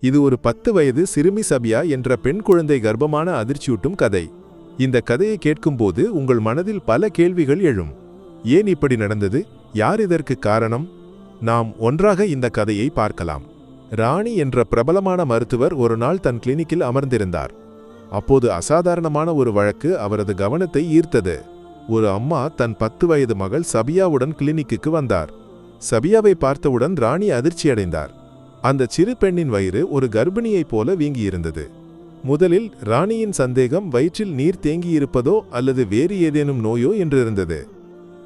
இது ஒரு பத்து வயது சிறுமி சபியா என்ற பெண் குழந்தை கர்ப்பமான அதிர்ச்சியூட்டும் கதை. இந்த கதையை கேட்கும்போது உங்கள் மனதில் பல கேள்விகள் எழும். ஏன் இப்படி நடந்தது? யார் இதற்கு காரணம்? நாம் ஒன்றாக இந்த கதையை பார்க்கலாம். ராணி என்ற பிரபலமான மருத்துவர் ஒரு நாள் தன் கிளினிக்கில் அமர்ந்திருந்தார். அப்போது அசாதாரணமான ஒரு வழக்கு அவரது கவனத்தை ஈர்த்தது. ஒரு அம்மா தன் பத்து வயது மகள் சபியாவுடன் கிளினிக்கு வந்தார். சபியாவை பார்த்தவுடன் ராணி அதிர்ச்சியடைந்தார். அந்த சிறு பெண்ணின் வயிறு ஒரு கர்ப்பிணியைப் போல வீங்கியிருந்தது. முதலில் ராணியின் சந்தேகம் வயிற்றில் நீர் தேங்கியிருப்பதோ அல்லது வேறு ஏதேனும் நோயோ என்றிருந்தது.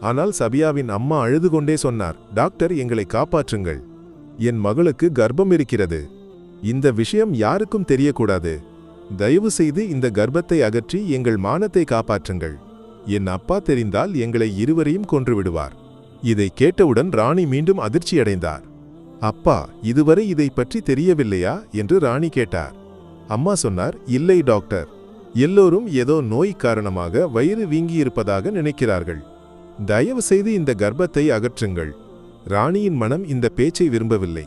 ஆனால் சபியாவின் அம்மா அழுது கொண்டே சொன்னார் டாக்டர் எங்களை காப்பாற்றுங்கள். என் மகளுக்கு கர்ப்பம் இருக்கிறது. இந்த விஷயம் யாருக்கும் தெரியக்கூடாது. தயவு செய்து இந்த கர்ப்பத்தை அகற்றி எங்கள் மானத்தை காப்பாற்றுங்கள். என் அப்பா தெரிந்தால் எங்களை இருவரையும் கொன்றுவிடுவார் இதை கேட்டவுடன் ராணி மீண்டும் அதிர்ச்சியடைந்தார். அப்பா இதுவரை இதை பற்றி தெரியவில்லையா? என்று ராணி கேட்டார். அம்மா சொன்னார் இல்லை டாக்டர். எல்லோரும் ஏதோ நோய் காரணமாக வயிறு வீங்கியிருப்பதாக நினைக்கிறார்கள். தயவு செய்து இந்த கர்ப்பத்தை அகற்றுங்கள். ராணியின் மனம் இந்த பேச்சை விரும்பவில்லை.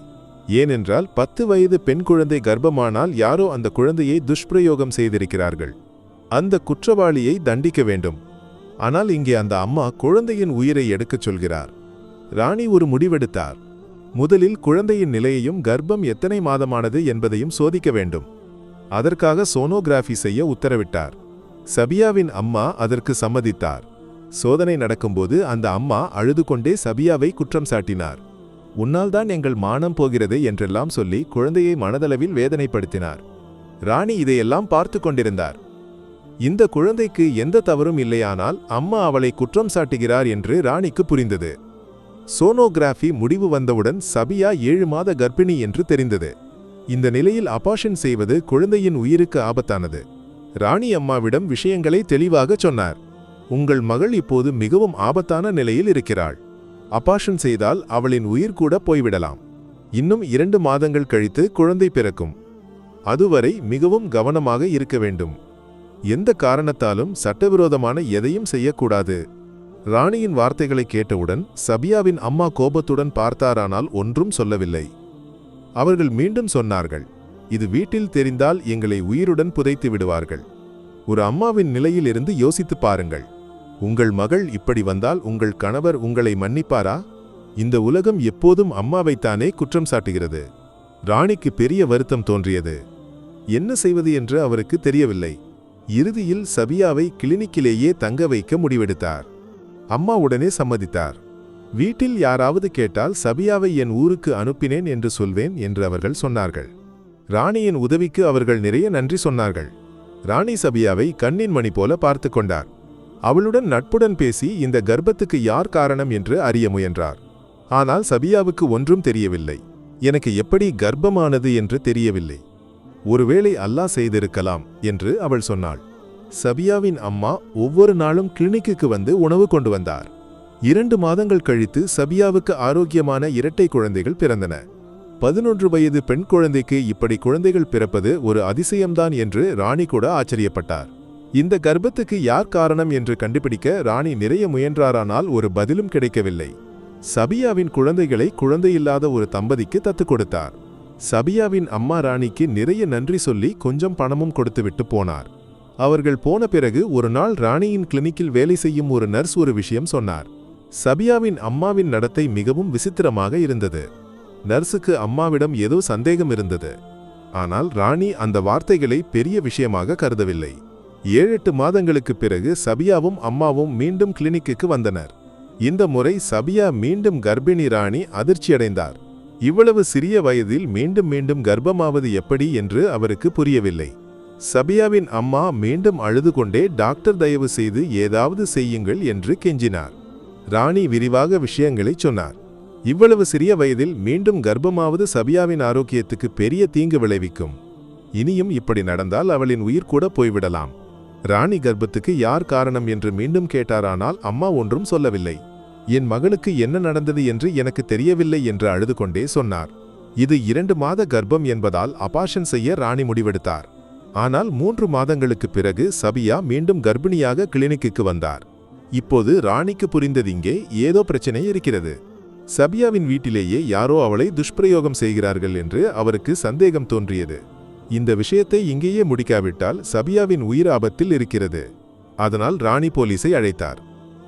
ஏனென்றால் பத்து வயது பெண் குழந்தை கர்ப்பமானால் யாரோ அந்த குழந்தையை துஷ்பிரயோகம் செய்திருக்கிறார்கள். அந்த குற்றவாளியை தண்டிக்க வேண்டும். ஆனால் இங்கே அந்த அம்மா குழந்தையின் உயிரை எடுக்கச் சொல்கிறார். ராணி ஒரு முடிவெடுத்தார். முதலில் குழந்தையின் நிலையையும் கர்ப்பம் எத்தனை மாதமானது என்பதையும் சோதிக்க வேண்டும். அதற்காக சோனோகிராஃபி செய்ய உத்தரவிட்டார். சபியாவின் அம்மா அதற்கு சம்மதித்தார். சோதனை நடக்கும்போது அந்த அம்மா அழுது கொண்டே சபியாவை குற்றம் சாட்டினார். உன்னால்தான் எங்கள் மானம் போகிறது என்றெல்லாம் சொல்லி குழந்தையை மனதளவில் வேதனைப்படுத்தினார். ராணி இதையெல்லாம் பார்த்து கொண்டிருந்தார். இந்த குழந்தைக்கு எந்த தவறும் இல்லையானால் அம்மா அவளை குற்றம் சாட்டுகிறார் என்று ராணிக்கு புரிந்தது. சோனோகிராஃபி முடிவு வந்தவுடன் சபியா ஏழு மாத கர்ப்பிணி என்று தெரிந்தது. இந்த நிலையில் அபாஷன் செய்வது குழந்தையின் உயிருக்கு ஆபத்தானது. ராணி அம்மாவிடம் விஷயங்களை தெளிவாக சொன்னார். உங்கள் மகள் இப்போது மிகவும் ஆபத்தான நிலையில் இருக்கிறாள். அபாஷன் செய்தால் அவளின் உயிர் கூட போய்விடலாம். இன்னும் இரண்டு மாதங்கள் கழித்து குழந்தை பிறக்கும். அதுவரை மிகவும் கவனமாக இருக்க வேண்டும். எந்த காரணத்தாலும் சட்டவிரோதமான எதையும் செய்யக்கூடாது. ராணியின் வார்த்தைகளை கேட்டவுடன் சபியாவின் அம்மா கோபத்துடன் பார்த்தாரானால் ஒன்றும் சொல்லவில்லை. அவர்கள் மீண்டும் சொன்னார்கள் இது வீட்டில் தெரிந்தால் எங்களை உயிருடன் புதைத்து விடுவார்கள். ஒரு அம்மாவின் நிலையிலிருந்து யோசித்துப் பாருங்கள். உங்கள் மகள் இப்படி வந்தால் உங்கள் கணவர் உங்களை மன்னிப்பாரா? இந்த உலகம் எப்போதும் அம்மாவைத்தானே குற்றம் சாட்டுகிறது. ராணிக்கு பெரிய வருத்தம் தோன்றியது. என்ன செய்வது என்று அவருக்கு தெரியவில்லை. இறுதியில் சபியாவை கிளினிக்கிலேயே தங்க வைக்க முடிவெடுத்தார். அம்மா உடனே சம்மதித்தார். வீட்டில் யாராவது கேட்டால் சபியாவை என் ஊருக்கு அனுப்பினேன் என்று சொல்வேன் என்று அவர்கள் சொன்னார்கள். ராணியின் உதவிக்கு அவர்கள் நிறைய நன்றி சொன்னார்கள். ராணி சபியாவை கண்ணின் மணி போல பார்த்து கொண்டார். அவளுடன் நட்புடன் பேசி இந்த கர்ப்பத்துக்கு யார் காரணம் என்று அறிய முயன்றார். ஆனால் சபியாவுக்கு ஒன்றும் தெரியவில்லை. எனக்கு எப்படி கர்ப்பமானது என்று தெரியவில்லை. ஒருவேளை அல்லாஹ் செய்திருக்கலாம் என்று அவள் சொன்னாள். சபியாவின் அம்மா ஒவ்வொரு நாளும் கிளினிக்கு வந்து உணவு கொண்டு வந்தார். இரண்டு மாதங்கள் கழித்து சபியாவுக்கு ஆரோக்கியமான இரட்டை குழந்தைகள் பிறந்தன. பதினொன்று வயது பெண் குழந்தைக்கு இப்படி குழந்தைகள் பிறப்பது ஒரு அதிசயம்தான் என்று ராணி கூட ஆச்சரியப்பட்டார். இந்த கர்ப்பத்துக்கு யார் காரணம் என்று கண்டுபிடிக்க ராணி நிறைய முயன்றாரானால் ஒரு பதிலும் கிடைக்கவில்லை. சபியாவின் குழந்தைகளை குழந்தையில்லாத ஒரு தம்பதிக்கு தத்து கொடுத்தார். சபியாவின் அம்மா ராணிக்கு நிறைய நன்றி சொல்லி கொஞ்சம் பணமும் கொடுத்துவிட்டு போனார். அவர்கள் போன பிறகு ஒரு நாள் ராணியின் கிளினிக்கில் வேலை செய்யும் ஒரு நர்ஸ் ஒரு விஷயம் சொன்னார். சபியாவின் அம்மாவின் நடத்தை மிகவும் விசித்திரமாக இருந்தது. நர்ஸுக்கு அம்மாவிடம் ஏதோ சந்தேகம் இருந்தது. ஆனால் ராணி அந்த வார்த்தைகளை பெரிய விஷயமாக கருதவில்லை. ஏழெட்டு மாதங்களுக்குப் பிறகு சபியாவும் அம்மாவும் மீண்டும் கிளினிக்குக்கு வந்தனர். இந்த முறை சபியா மீண்டும் கர்ப்பிணி ராணி அதிர்ச்சியடைந்தார் இவ்வளவு சிறிய வயதில் மீண்டும் மீண்டும் கர்ப்பமாவது எப்படி என்று அவருக்கு புரியவில்லை. சபியாவின் அம்மா மீண்டும் அழுது கொண்டே டாக்டர் தயவு செய்து ஏதாவது செய்யுங்கள் என்று கெஞ்சினார். ராணி விரிவாக விஷயங்களைச் சொன்னார். இவ்வளவு சிறிய வயதில் மீண்டும் கர்ப்பமாவது சபியாவின் ஆரோக்கியத்துக்கு பெரிய தீங்கு விளைவிக்கும். இனியும் இப்படி நடந்தால் அவளின் உயிர் கூட போய்விடலாம். ராணி கர்ப்பத்துக்கு யார் காரணம் என்று மீண்டும் கேட்டாரானால் அம்மா ஒன்றும் சொல்லவில்லை. என் மகளுக்கு என்ன நடந்தது என்று எனக்கு தெரியவில்லை என்று அழுது கொண்டே சொன்னார். இது இரண்டு மாத கர்ப்பம் என்பதால் அபாஷன் செய்ய ராணி முடிவெடுத்தார். ஆனால் மூன்று மாதங்களுக்குப் பிறகு சபியா மீண்டும் கர்ப்பிணியாக கிளினிக்கு வந்தார். இப்போது ராணிக்கு புரிந்தது இங்கே ஏதோ பிரச்சனை இருக்கிறது. சபியாவின் வீட்டிலேயே யாரோ அவளை துஷ்பிரயோகம் செய்கிறார்கள் என்று அவருக்கு சந்தேகம் தோன்றியது. இந்த விஷயத்தை இங்கேயே முடிக்காவிட்டால் சபியாவின் உயிர் ஆபத்தில் இருக்கிறது. அதனால் ராணி போலீஸை அழைத்தார்.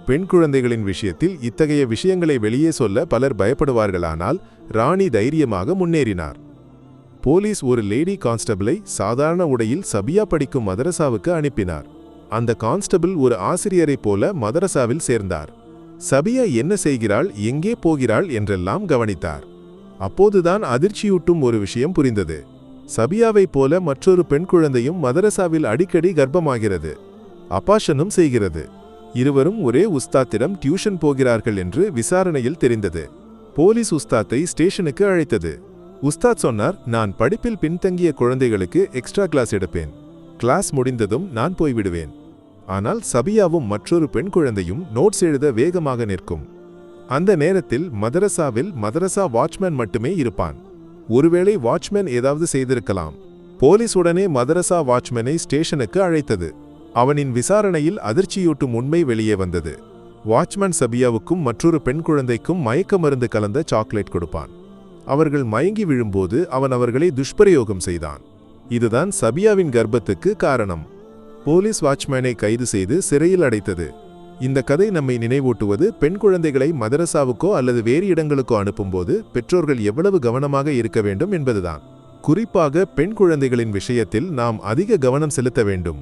பெண் குழந்தைகளின் விஷயத்தில் இத்தகைய விஷயங்களை வெளியே சொல்ல பலர் பயப்படுவார்களானால் ராணி தைரியமாக முன்னேறினார். போலீஸ் ஒரு லேடி கான்ஸ்டபிளை சாதாரண உடையில் சபியா படிக்கும் மதரசாவுக்கு அனுப்பினார். அந்த கான்ஸ்டபிள் ஒரு ஆசிரியரைப் போல மதரசாவில் சேர்ந்தார். சபியா என்ன செய்கிறாள் எங்கே போகிறாள் என்றெல்லாம் கவனித்தார். அப்போதுதான் அதிர்ச்சியூட்டும் ஒரு விஷயம் புரிந்தது. சபியாவைப் போல மற்றொரு பெண் குழந்தையும் மதரசாவில் அடிக்கடி கர்ப்பமாகிறது. அபாஷனும் செய்கிறது. இருவரும் ஒரே உஸ்தாத்திடம் டியூஷன் போகிறார்கள் என்று விசாரணையில் தெரிந்தது. போலீஸ் உஸ்தாத்தை ஸ்டேஷனுக்கு அழைத்தது. உஸ்தாத் சொன்னார் நான் படிப்பில் பின்தங்கிய குழந்தைகளுக்கு எக்ஸ்ட்ரா கிளாஸ் எடுப்பேன். கிளாஸ் முடிந்ததும் நான் போய்விடுவேன். ஆனால் சபியாவும் மற்றொரு பெண் குழந்தையும் நோட்ஸ் எழுத வேகமாக நிற்கும். அந்த நேரத்தில் மதரசாவில் மதரசா வாட்ச்மேன் மட்டுமே இருப்பான். ஒருவேளை வாட்ச்மேன் ஏதாவது செய்திருக்கலாம். போலீஸ் உடனே மதரசா வாட்ச்மேனை ஸ்டேஷனுக்கு அழைத்தது. அவனின் விசாரணையில் அதிர்ச்சியூட்டும் உண்மை வெளியே வந்தது. வாட்ச்மேன் சபியாவுக்கும் மற்றொரு பெண் குழந்தைக்கும் மயக்க மருந்து கலந்த சாக்லேட் கொடுப்பான். அவர்கள் மயங்கி விழும்போது அவன் அவர்களை துஷ்பிரயோகம் செய்தான். இதுதான் சபியாவின் கர்ப்பத்துக்கு காரணம். போலீஸ் வாட்ச்மேனை கைது செய்து சிறையில் அடைத்தது. இந்த கதை நம்மை நினைவூட்டுவது பெண் குழந்தைகளை மதரசாவுக்கோ அல்லது வேறு இடங்களுக்கோ அனுப்பும்போது பெற்றோர்கள் எவ்வளவு கவனமாக இருக்க வேண்டும் என்பதுதான். குறிப்பாக பெண் குழந்தைகளின் விஷயத்தில் நாம் அதிக கவனம் செலுத்த வேண்டும்.